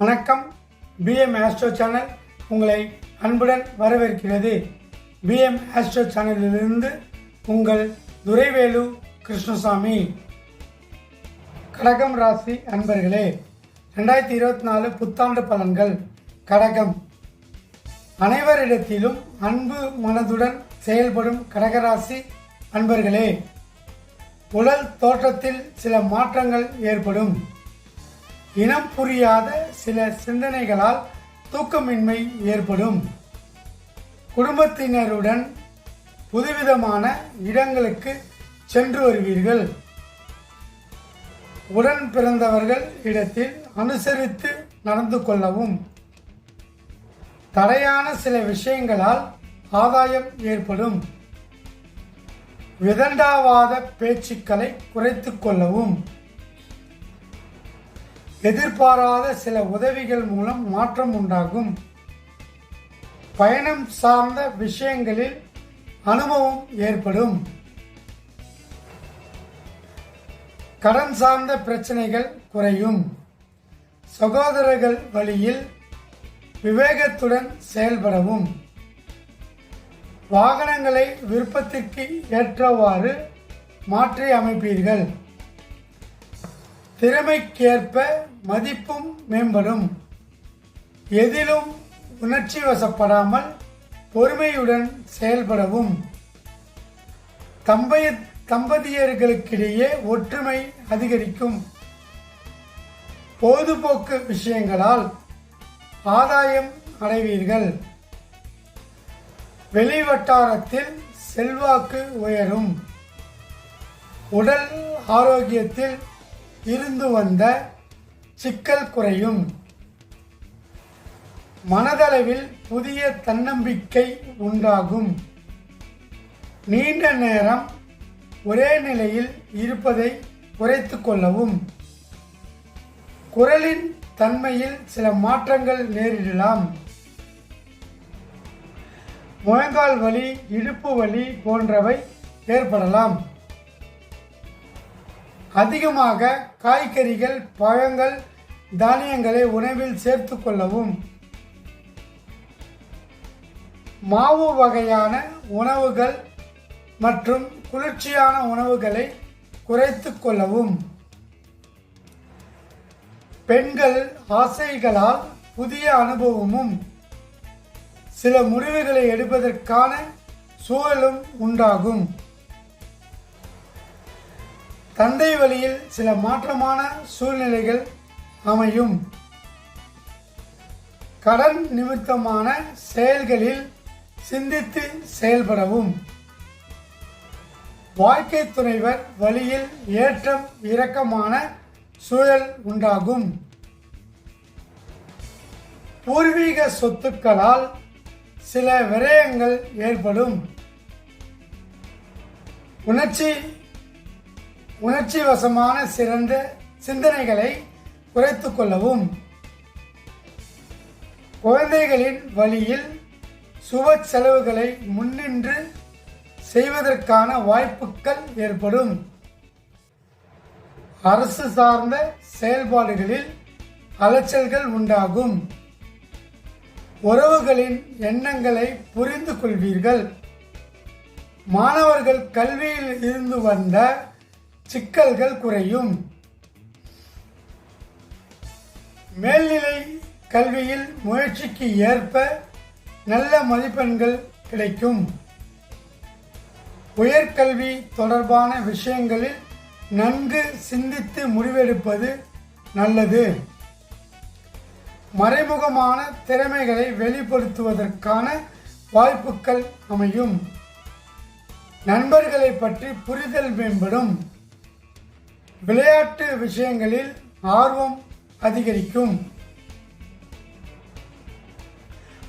வணக்கம். PM astro channel உங்களை அன்புடன் வரவேற்கிறது. பிஎம் ஆஸ்ட்ரோ சேனலிலிருந்து உங்கள் துரைவேலு கிருஷ்ணசாமி. கடகம் ராசி அன்பர்களே ரெண்டாயிரத்தி இருபத்தி நாலு புத்தாண்டு பலன்கள். கடகம். அனைவரிடத்திலும் அன்பு மனதுடன் செயல்படும் கடகராசி அன்பர்களே உடல் தோற்றத்தில் சில மாற்றங்கள் ஏற்படும். இனம் புரியாத சில சிந்தனைகளால் தூக்கமின்மை ஏற்படும். குடும்பத்தினருடன் புதுவிதமான இடங்களுக்கு சென்று வருவீர்கள். உடன் பிறந்தவர்கள் இடத்தில் அனுசரித்து நடந்து கொள்ளவும். தடையான சில விஷயங்களால் ஆதாயம் ஏற்படும். விதண்டாவாத பேச்சுக்களை குறைத்துக் கொள்ளவும். எதிர்பாராத சில உதவிகள் மூலம் மாற்றம் உண்டாகும். பயணம் சார்ந்த விஷயங்களில் அனுபவம் ஏற்படும். கடன் சார்ந்த பிரச்சனைகள் குறையும். சகோதரர்கள் வழியில் விவேகத்துடன் செயல்படவும். வாகனங்களை விருப்பத்திற்கு ஏற்றவாறு மாற்றி அமைப்பீர்கள். திறமைக்கேற்ப மதிப்பும் மேம்படும். எதிலும் உணர்ச்சி வசப்படாமல் பொறுமையுடன் செயல்படவும். தம்பய தம்பதியர்களுக்கிடையே ஒற்றுமை அதிகரிக்கும். பொழுதுபோக்கு விஷயங்களால் ஆதாயம் அடைவீர்கள். வெளிவட்டாரத்தில் செல்வாக்கு உயரும். உடல் ஆரோக்கியத்தில் இருந்து வந்த சிக்கல் குறையும். மனதளவில் புதிய தன்னம்பிக்கை உண்டாகும். நீண்ட நேரம் ஒரே நிலையில் இருப்பதை குறைத்து கொள்ளவும். குரலின் தன்மையில் சில மாற்றங்கள் நேரிடலாம். முழங்கால் வலி இடுப்பு வலி போன்றவை ஏற்படலாம். அதிகமாக காய்கறிகள் பழங்கள் தானியங்களை உணவில் சேர்த்து கொள்ளவும். மாவு வகையான உணவுகள் மற்றும் குளிர்ச்சியான உணவுகளை குறைத்து கொள்ளவும். பெண்கள் ஆசைகளால் புதிய அனுபவமும் சில முடிவுகளை எடுப்பதற்கான சூழலும் உண்டாகும். தந்தை வழியில் சில மாற்றமான சூழ்நிலைகள் அமையும். கடன் நிமித்தமான செயல்களில் சிந்தித்து செயல்படவும். வாழ்க்கை துணைவர் வழியில் ஏற்றம் இறக்கமான சூழல் உண்டாகும். பூர்வீக சொத்துக்களால் சில விரயங்கள் ஏற்படும். உணர்ச்சி உணர்ச்சி வசமான சிறந்த சிந்தனைகளை குறைத்து கொள்ளவும். குழந்தைகளின் வழியில் சுப செலவுகளை முன்னின்று செய்வதற்கான வாய்ப்புகள் ஏற்படும். அரசு சார்ந்த செயல்பாடுகளில் அலைச்சல்கள் உண்டாகும். உறவுகளின் எண்ணங்களை புரிந்து கொள்வீர்கள் மாணவர்கள் கல்வியில் இருந்து வந்த சிக்கல்கள் குறையும். மேல்நிலை கல்வியில் முயற்சிக்கு ஏற்ப நல்ல மதிப்பெண்கள் கிடைக்கும். உயர்கல்வி தொடர்பான விஷயங்களில் நன்கு சிந்தித்து முடிவெடுப்பது நல்லது. மறைமுகமான திறமைகளை வெளிப்படுத்துவதற்கான வாய்ப்புகள் அமையும். நண்பர்களை பற்றி புரிதல் மேம்படும். விளையாட்டு விஷயங்களில் ஆர்வம் அதிகரிக்கும்.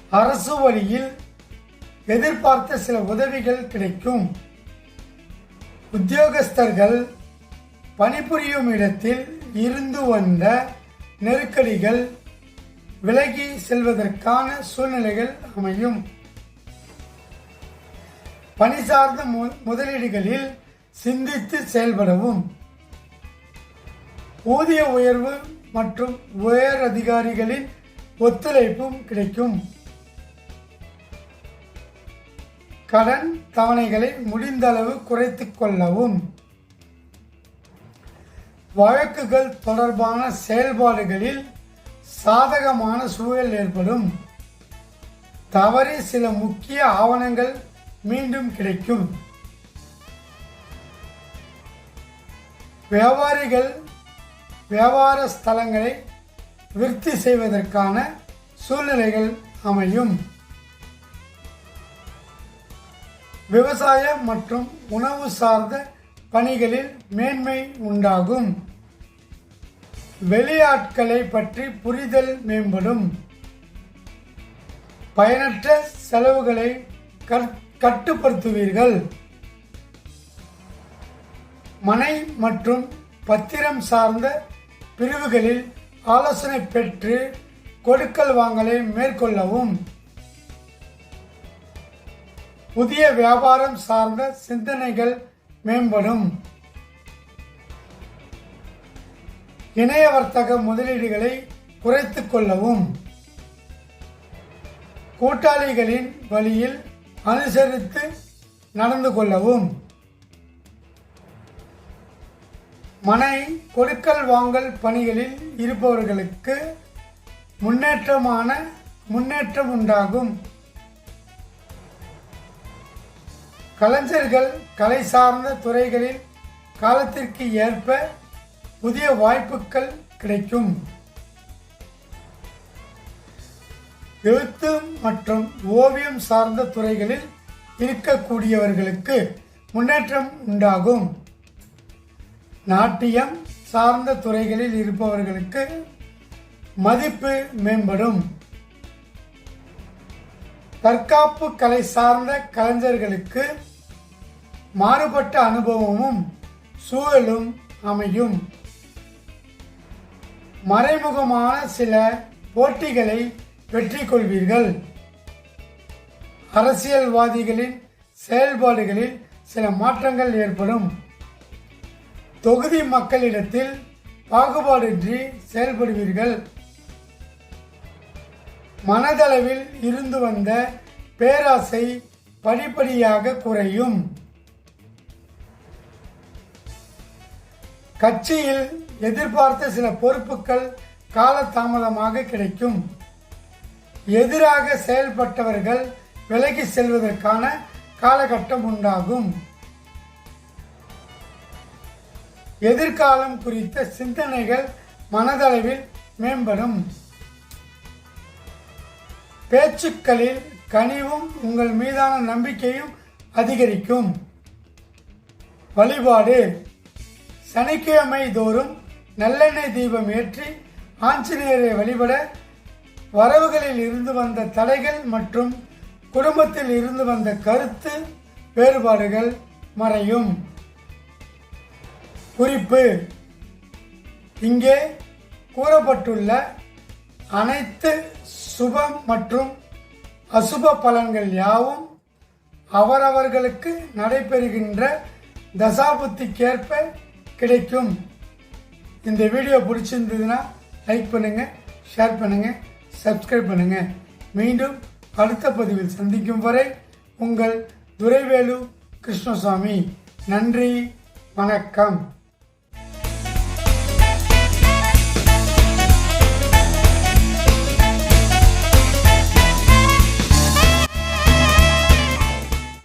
அரசு வழியில் எதிர்பார்த்த சில உதவிகள் கிடைக்கும். உத்தியோகஸ்தர்கள் பணிபுரியும் இடத்தில் இருந்து வந்த நெருக்கடிகள் விலகி செல்வதற்கான சூழ்நிலைகள் அமையும். பணி சார்ந்த மு- முதலீடுகளில் சிந்தித்து செயல்படவும். ஊதிய உயர்வு மற்றும் உயர் அதிகாரிகளின் ஒத்துழைப்பும் கிடைக்கும். கடன் தவணைகளை முடிந்தளவு குறைத்துக் கொள்ளவும். வழக்குகள் தொடர்பான செயல்பாடுகளில் சாதகமான சூழல் ஏற்படும். தவறி சில முக்கிய ஆவணங்கள் மீண்டும் கிடைக்கும். வியாபாரிகள் வியாபார ஸ்தலங்களை விருத்தி செய்வதற்கான சூழ்நிலைகள் அமையும். விவசாயம் மற்றும் உணவு சார்ந்த பணிகளில் மேன்மை உண்டாகும். வெளியாட்களை பற்றி புரிதல் மேம்படும். பயனற்ற செலவுகளை கட்டுப்படுத்துவீர்கள். மனை மற்றும் பத்திரம் சார்ந்த பிரிவுகளில் ஆலோசனை பெற்று கொடுக்கல் வாங்கலை மேற்கொள்ளவும். புதிய வியாபாரம் சார்ந்த சிந்தனைகள் மேம்படும். இணைய வர்த்தக முதலீடுகளை குறைத்துக் கொள்ளவும். கூட்டாளிகளின் வழியில் அனுசரித்து நடந்து கொள்ளவும். மனை கொடுக்கல் வாங்கல் பணிகளில் இருப்பவர்களுக்கு முன்னேற்றமான முன்னேற்றம் உண்டாகும். கலைஞர்கள் கலை சார்ந்த துறைகளில் காலத்திற்கு ஏற்ப புதிய வாய்ப்புகள் கிடைக்கும். எழுத்து மற்றும் ஓவியம் சார்ந்த துறைகளில் இருக்கக்கூடியவர்களுக்கு முன்னேற்றம் உண்டாகும். நாட்டியம் சார்ந்த துறைகளில் இருப்பவர்களுக்கு மதிப்பு மேம்படும். தற்காப்பு கலை சார்ந்த கலைஞர்களுக்கு மாறுபட்ட அனுபவமும் சூழலும் அமையும். மறைமுகமான சில போட்டிகளை வெற்றி கொள்வீர்கள் அரசியல்வாதிகளின் செயல்பாடுகளில் சில மாற்றங்கள் ஏற்படும். தொகுதி மக்களிடத்தில் பாகுபாடின்றி செயல்படுவீர்கள். மனதளவில் இருந்து வந்த பேராசை படிப்படியாக குறையும். கட்சியில் எதிர்பார்த்த சில பொறுப்புகள் காலதாமதமாக கிடைக்கும். எதிராக செயல்பட்டவர்கள் விலகி செல்வதற்கான காலகட்டம் உண்டாகும். எதிர்காலம் குறித்த சிந்தனைகள் மனதளவில் மேம்படும். பேச்சுக்களில் கனிவும் உங்கள் மீதான நம்பிக்கையும் அதிகரிக்கும். வழிபாடு. சனிக்கிழமை தோறும் நல்லெண்ணெய் தீபம் ஏற்றி ஆஞ்சநேயரை வழிபட வரவுகளில் இருந்து வந்த தடைகள் மற்றும் குடும்பத்தில் இருந்து வந்த கருத்து வேறுபாடுகள் மறையும். குறிப்பு. இங்கே கூறப்பட்டுள்ள அனைத்து சுபம் மற்றும் அசுப பலன்கள் யாவும் அவரவர்களுக்கு நடைபெறுகின்ற தசாபுத்திக்கேற்ப கிடைக்கும். இந்த வீடியோ பிடிச்சிருந்ததுன்னா லைக் பண்ணுங்க ஷேர் பண்ணுங்க சப்ஸ்கிரைப் பண்ணுங்க. மீண்டும் அடுத்த பதிவில் சந்திக்கும் வரை உங்கள் துரைவேலு கிருஷ்ணசாமி. நன்றி வணக்கம்.